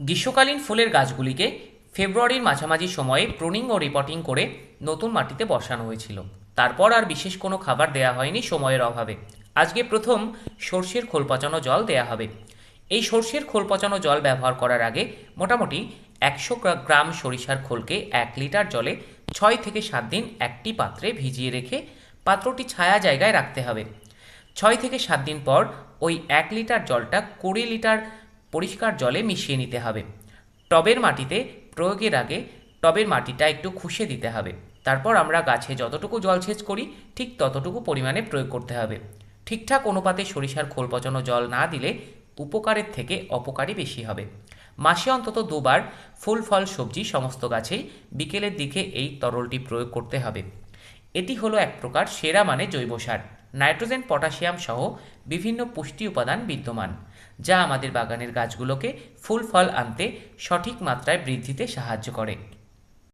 গ্রীষ্মকালীন ফুলের গাছগুলিকে ফেব্রুয়ারির মাঝামাঝি সময়ে প্রুনিং ও রিপোর্টিং করে নতুন মাটিতে বসানো হয়েছিল। তারপর আর বিশেষ কোনো খাবার দেয়া হয়নি সময়ের অভাবে। আজকে প্রথম সর্ষের খোল পচানো জল দেয়া হবে। এই সর্ষের খোল পচানো জল ব্যবহার করার আগে মোটামুটি একশো গ্রাম সরিষার খোলকে এক লিটার জলে ছয় থেকে সাত দিন একটি পাত্রে ভিজিয়ে রেখে পাত্রটি ছায়া জায়গায় রাখতে হবে। ছয় থেকে সাত দিন পর ওই এক লিটার জলটা কুড়ি লিটার পরিষ্কার জলে মিশিয়ে নিতে হবে। টবের মাটিতে প্রয়োগের আগে টবের মাটিটা একটু খুশে দিতে হবে। তারপর আমরা গাছে যতটুকু জলসেচ করি, ঠিক ততটুকু পরিমাণে প্রয়োগ করতে হবে। ঠিকঠাক অনুপাতে সরিষার খোল পচানো জল না দিলে উপকারের থেকে অপকারই বেশি হবে। মাসে অন্তত দুবার ফুল, ফল, সবজি সমস্ত গাছেই বিকেলের দিকে এই তরলটি প্রয়োগ করতে হবে। এটি হলো এক প্রকার সেরা মানে জৈব সার। নাইট্রোজেন, পটাশিয়াম সহ বিভিন্ন পুষ্টি উপাদান বিদ্যমান, যা আমাদের বাগানের গাছগুলোকে ফুল ফল আনতে সঠিক মাত্রায় বৃদ্ধিতে সাহায্য করে।